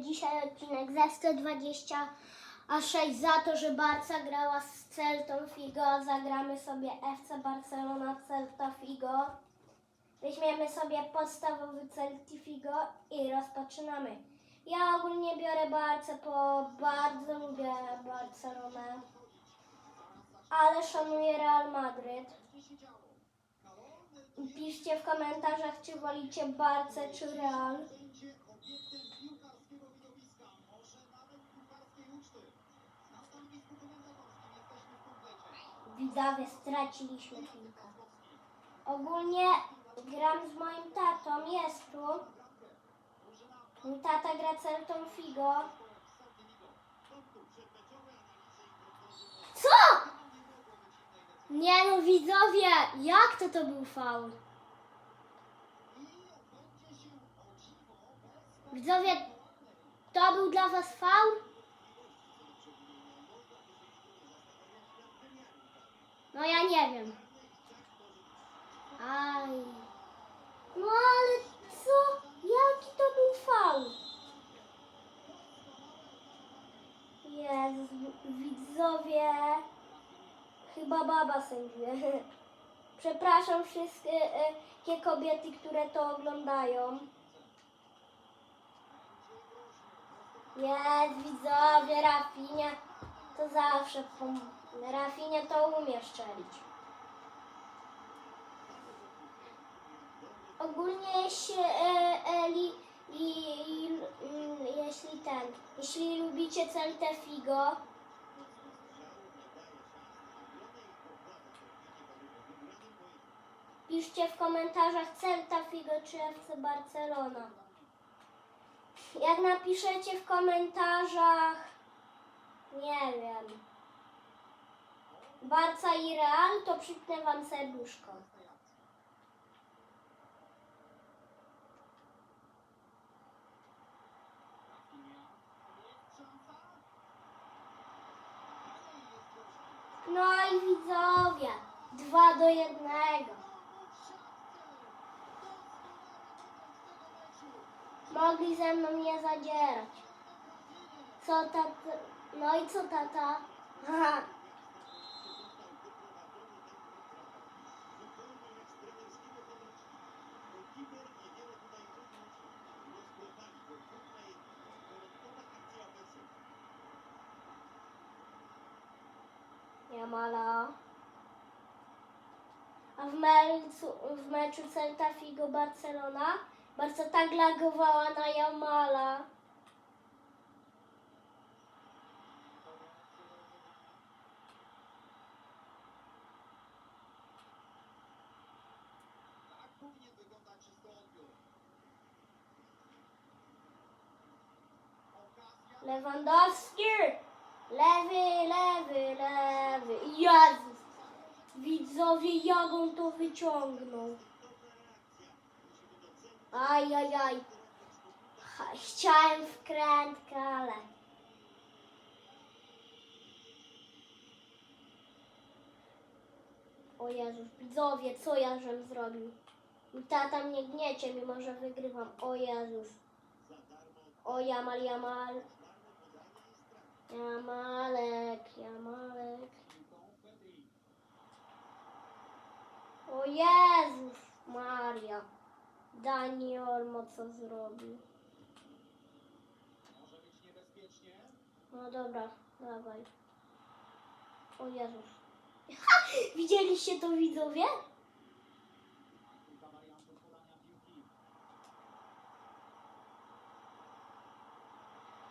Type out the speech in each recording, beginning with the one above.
dzisiaj odcinek ze 120 a 6 za to, że Barca grała z Celtą Figo, zagramy sobie FC Barcelona Celta Figo. Weźmiemy sobie podstawowy Celti Figo i rozpoczynamy. Ja ogólnie biorę Barcę, bo bardzo lubię Barcelonę, ale szanuję Real Madryt. Piszcie w komentarzach, czy wolicie Barcę czy Real. Widzowie, straciliśmy chwilkę. Ogólnie gram z moim tatą, jest tu. Mój tata gra Celtą Figo. Co? Nie no widzowie, jak to to był faul? Widzowie, to był dla was faul? No ja nie wiem. Aj. No ale co? Jaki to był faul? Jezus, widzowie. Chyba baba sędziuje. Przepraszam wszystkie e, kobiety, które to oglądają. Jest, widzowie, Rafinia to zawsze pom- Rafinia to umie szczelić. Ogólnie jeśli, e, e, li, i, i, mm, jeśli ten, jeśli lubicie Celtę Figo, piszcie w komentarzach Celta Figo czy FC Barcelona. Jak napiszecie w komentarzach, nie wiem, Barca i Real, to przypnę wam serduszko. No i widzowie, dwa do jednego. Mogli ze mną nie zadzierać. Co tata? No i co tata? Haha. Jamala. A w meczu, w meczu Celta Figo Barcelona bardzo tak lagowała na Jamala. Lewandowski! Lewy, lewy, lewy. Jezus! Widzowie, on to wyciągnął. Aj, aj, aj. Chciałem wkrętkę, ale... O Jezus, widzowie, co ja żem zrobił? Tata mnie gniecie, mimo że wygrywam. O Jezus. O Jamal, Jamal. Jamalek, Jamalek. O Jezus Maria. Dani Olmo co zrobił. może być niebezpiecznie. No dobra, dawaj. O Jezus. Ha! Widzieliście to widzowie?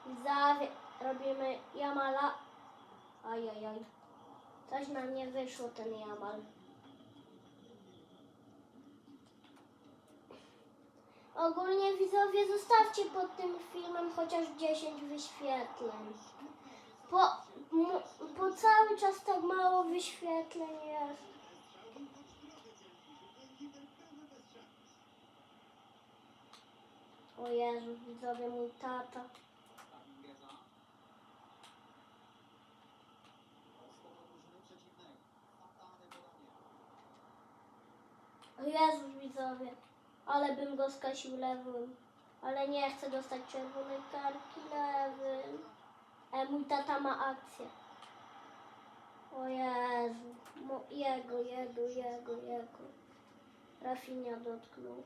Widzowie, robimy Jamala. Ajajaj. Coś nam nie wyszło ten Jamal. Ogólnie widzowie zostawcie pod tym filmem chociaż 10 wyświetleń. M- po cały czas tak mało wyświetleń jest. O Jezu, widzowie, mój tata. Jezus, widzowie. Ale bym go skasił lewym. Ale nie chcę dostać czerwonej kartki. mój tata ma akcję. O Jezu. Mo, jego, jego, jego, jego. Rafinia dotknął.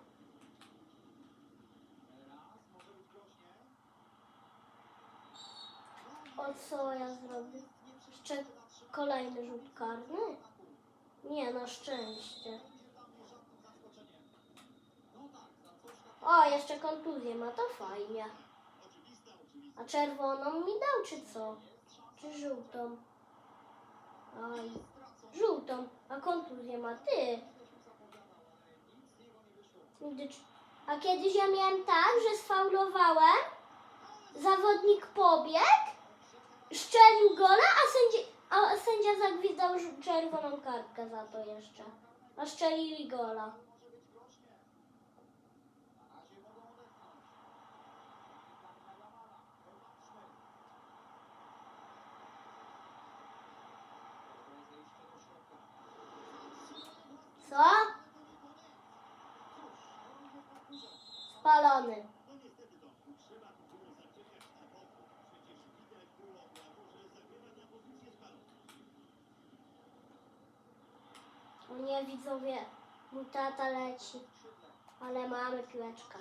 O co ja zrobię? Jeszcze kolejny rzut karny? Nie, na szczęście. O, jeszcze kontuzję ma, to fajnie. A czerwoną mi dał, czy co? Czy żółtą? Aj, żółtą. A kontuzję ma ty. A kiedyś ja miałem tak, że sfaulowałem, zawodnik pobiegł, szczelił gola, a, sędzia, a sędzia zagwizdał czerwoną kartkę za to jeszcze. A szczelili gola. Co? Spalony. O nie, widzowie, mój tata leci, ale mamy piłeczkę.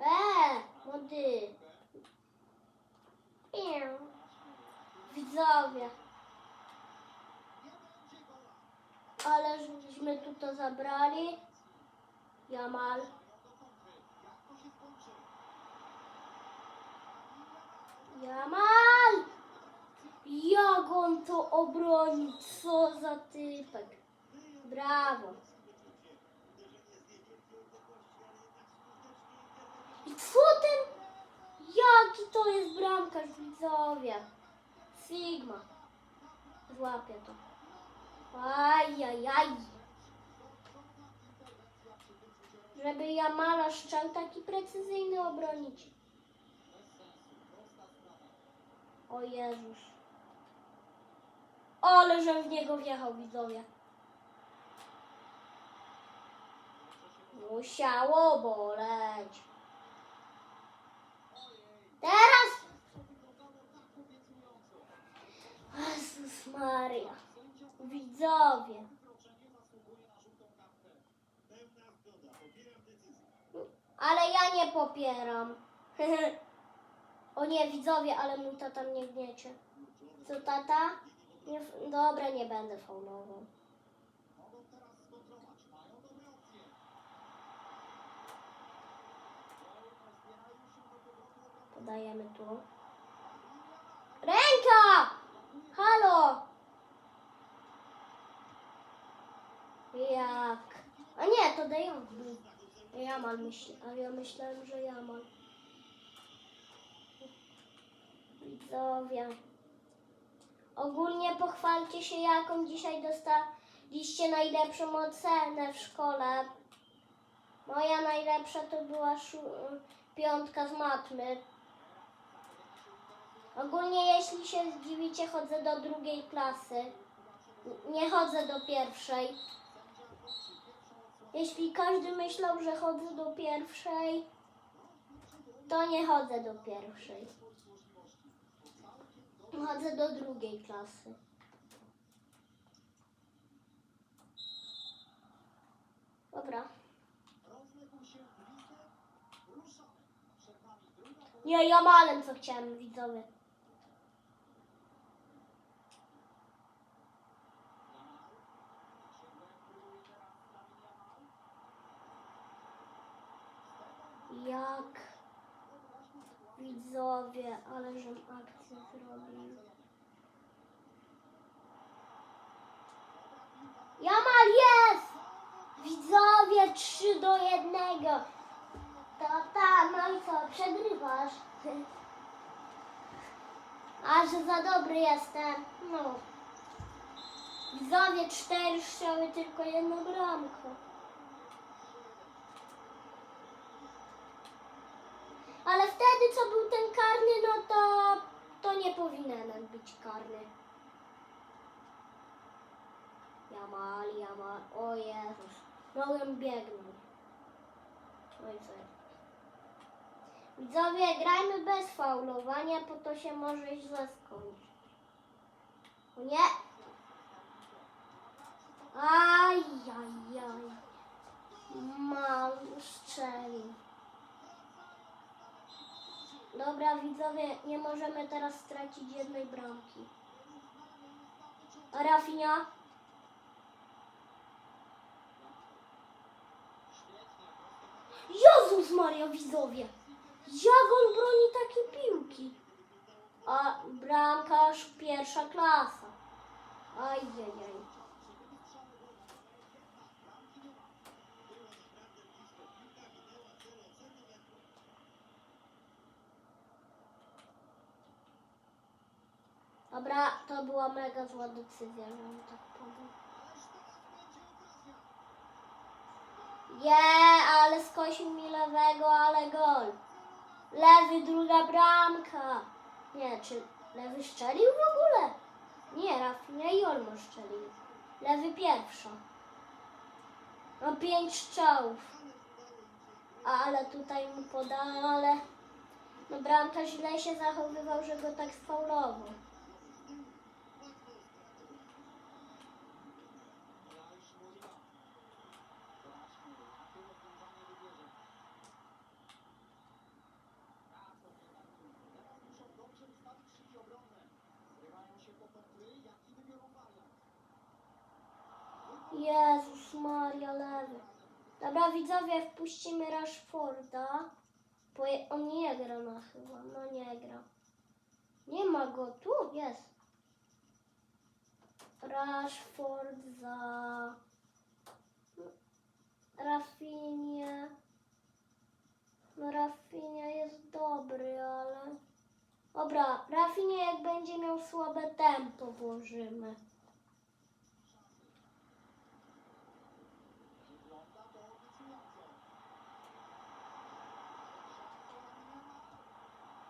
Eee, młody. Widzowie. Ale żeśmy tu to zabrali. Jamal. Jamal! Jak on to obronił? Co za typek. Brawo. I co ten? Jaki to jest bramkarz widzowie? Sigma. Złapie to. Ajajaj. Żeby Jamala szczał taki precyzyjny obronić. O Jezus. Ale że w niego wjechał widzowie. Musiało boleć. Teraz! Jezus Maria. Widzowie. Ale ja nie popieram. o nie, widzowie, ale mój tata mnie gniecie. Co tata? Nie, dobra, nie będę faulował. Podajemy tu. Ręka! Halo! Jak? A nie, to Dejowi. Jamal myśli, a ja myślałem, że Jamal. Widzowie. Ogólnie pochwalcie się, jaką dzisiaj dostaliście najlepszą ocenę w szkole. Moja najlepsza to była piątka z matmy. Ogólnie, jeśli się zdziwicie, chodzę do drugiej klasy. Nie chodzę do pierwszej. Jeśli każdy myślał, że chodzę do pierwszej, to nie chodzę do pierwszej. Chodzę do drugiej klasy. Dobra. Nie, ja malem co chciałem, widzowie. Jak widzowie, ale żem akcję zrobił. Jamal jest! Widzowie 3 do 1. Tata, no i co, przegrywasz? A, że za dobry jestem. No. Widzowie, cztery strzały, tylko jedno bramko. Ale wtedy, co był ten karny, no to, to nie powinienem być karny. Jamal, Jamal, o Jezus. Mogłem biegnąć. Co? Widzowie, grajmy bez faulowania, bo to się może źle skończyć. O nie! Ajajaj. Mal strzelił. Dobra, widzowie, nie możemy teraz stracić jednej bramki. A Rafinha? Jezus Maria, widzowie! Jak on broni takie piłki? A bramkarz pierwsza klasa. Ajajaj. Dobra, to była mega zła decyzja, że tak powiem. Je, ale skosił mi lewego, ale gol. Lewy, druga bramka. Nie, czy lewy szczelił w ogóle? Nie, Rafinha i Olmo szczelił. Lewy pierwsza. Ma pięć strzałów. Ale tutaj mu poda, ale no bramka źle się zachowywał, że go tak sfaulował. Jezus Maria, lewy. Dobra, widzowie, wpuścimy Rashforda. Bo on nie gra na chyba, no nie gra. Nie ma go, tu jest. Rashford za... Rafinie. No Rafinia jest dobry, ale... Dobra, Rafinie jak będzie miał słabe tempo włożymy.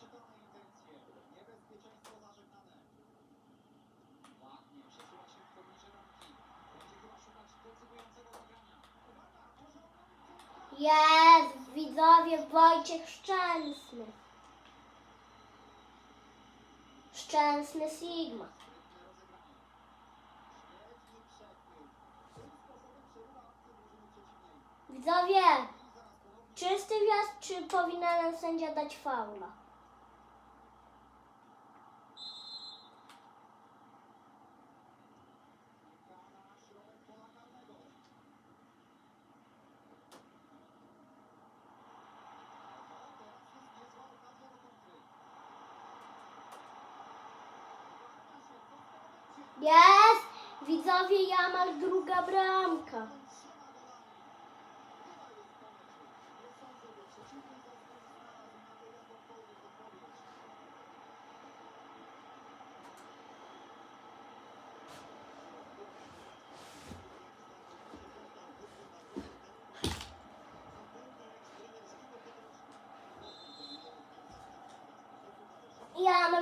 chyba szukać decydującego zagrania. Uwaga, może jest widzowie Wojciech Szczęsny. Szczęsny Sigma. Świetne rozegranie. Świetny przechwyt. Tym sposobem przerywa akcję drużyny przeciwnej. Widzowie, czysty wjazd, czy powinien sędzia dać faula? piłka na środek pola karnego. No, teraz jest niezła okazja do kontry. Uwaga się, co z tego będzie? Jest! Widzowie, Jamal druga bramka. Trzema golami. Chyba jest po meczu. Nie sądzę, by przeciwnik zespół znalazł na to jakąkolwiek odpowiedź.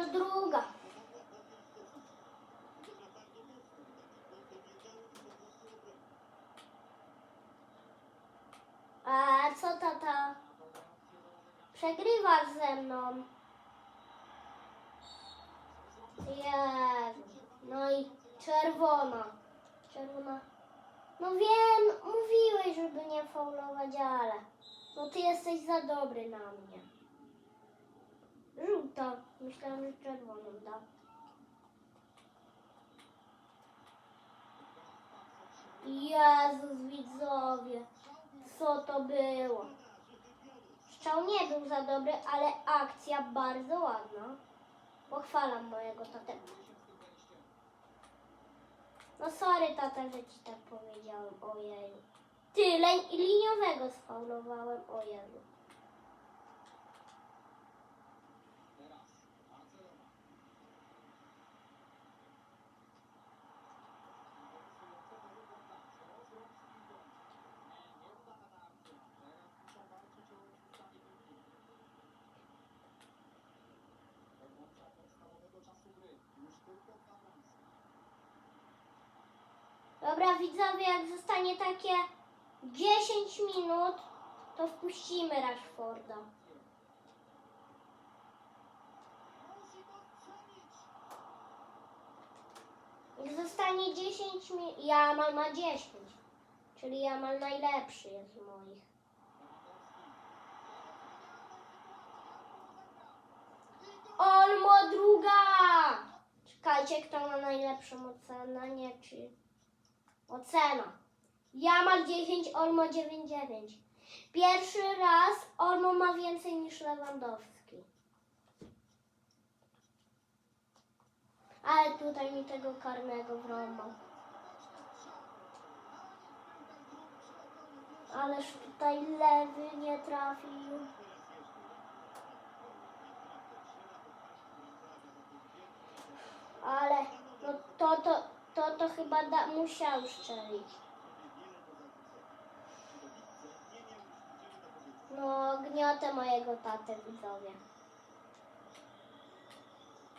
Druga. A co tata? Przegrywasz ze mną. Jezu. No i czerwona. Czerwona. No wiem, mówiłeś, żeby nie faulować, ale... No ty jesteś za dobry na mnie. Żółta. Myślałam, że czerwoną da. Jezus widzowie, co to było? Strzał nie był za dobry, ale akcja bardzo ładna. Pochwalam mojego tatę. No sorry tata, że ci tak powiedziałem, ojeju. Tyle liniowego sfaulowałem, o Jezu. Teraz Barcelona. Interesujące to wygląda. Co zrobić z piłką? Nie, nieudana ta akcja. Teraz muszą walczyć o odzyskanie piłki. Kończąca podstawowego czasu gry. Już tylko dwa bramki. Dobra widzowie, jak zostanie takie 10 minut, to wpuścimy Rashforda. Jak zostanie 10 minut, Jamal ma 10, czyli Jamal najlepszy jest z moich. Olmo druga! Czekajcie, kto ma najlepszą ocenę, nie czy... Ocena. Jamal 10, Olmo 9,9. Pierwszy raz Olmo ma więcej niż Lewandowski. Ale tutaj mi tego karnego wrąbał. Ależ tutaj lewy nie trafił. Ale no to, to, to, to chyba da, musiał strzelić. No, gniotę mojego tatę widzowie.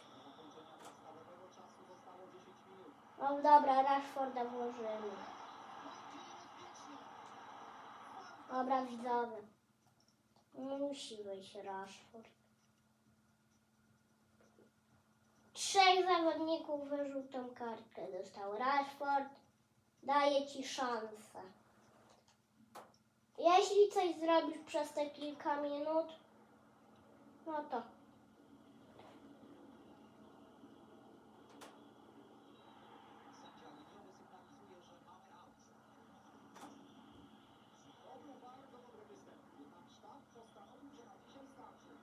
Do zakończenia podstawowego czasu zostało 10 minut. No dobra, Rashforda włożymy. Dobra, widzowie. Musi być Rashford. Trzech zawodników wyrzutą kartkę dostał. Rashford daje ci szansę. Jeśli coś zrobisz przez te kilka minut, no to Sędzia liniowy sygnalizuje, że mamy out. To był bardzo dobry występ. Jednak sztab postanowił, że na dzisiaj starczy.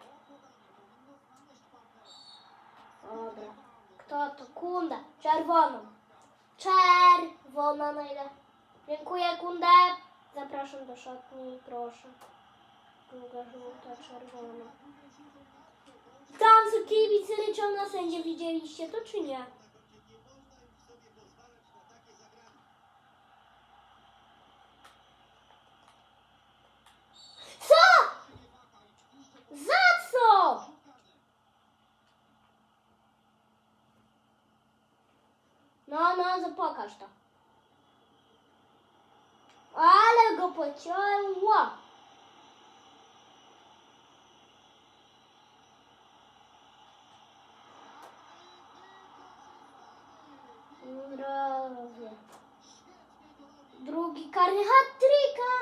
To podanie powinno znaleźć partnera. Dobra. Kto to? Kunda. Czerwoną. Czerwona najlepiej. Dziękuję, Kundę. Zapraszam do szatni, proszę. Druga żółta, czerwona. Tam są kibice ryczą na sędzie. Widzieliście to czy nie? Co? Za co? No, no, to pokaż to. Ale go pociąło. Zdrowie. Drugi karny hat-tricka.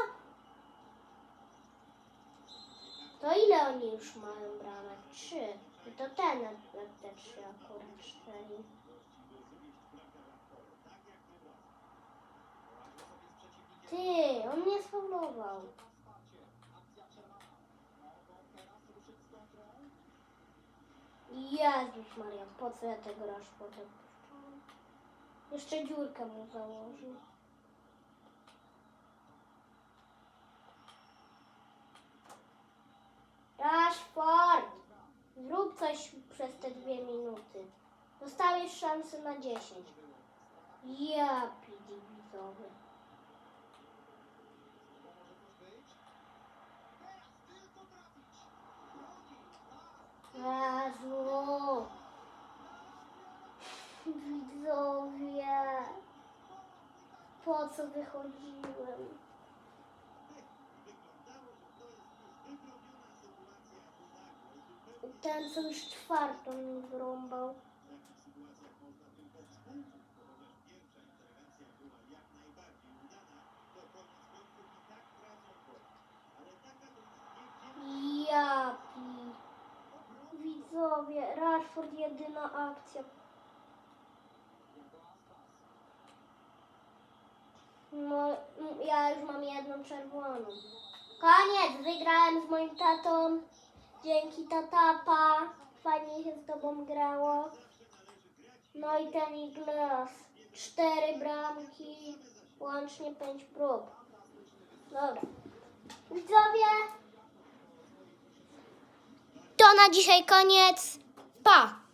To ile oni już mają bramek? Trzy. I to ten na, te trzy akurat strzeli. Ty, on nie sfaulował. Jezus Maria, po co ja tego Rashforda puszczałam? Jeszcze dziurkę mu założył. Rashford! Zrób coś przez te dwie minuty. Dostałeś szansę na 10. Ja pidi widzowie. To może coś być? Teraz tylko trafić. Broni. Raz. Jezu! Widzowie! Po co wychodziłem? Ten, co już czwartą mi wrąbał. Ja widzowie, Rashford jedyna akcja. No, ja już mam jedną czerwoną. Koniec, wygrałem z moim tatą. Dzięki tatapa. Fajnie się z tobą grało. No i ten Iglas. Cztery bramki, łącznie pięć prób. Dobra. Widzowie, to na dzisiaj koniec. Pa!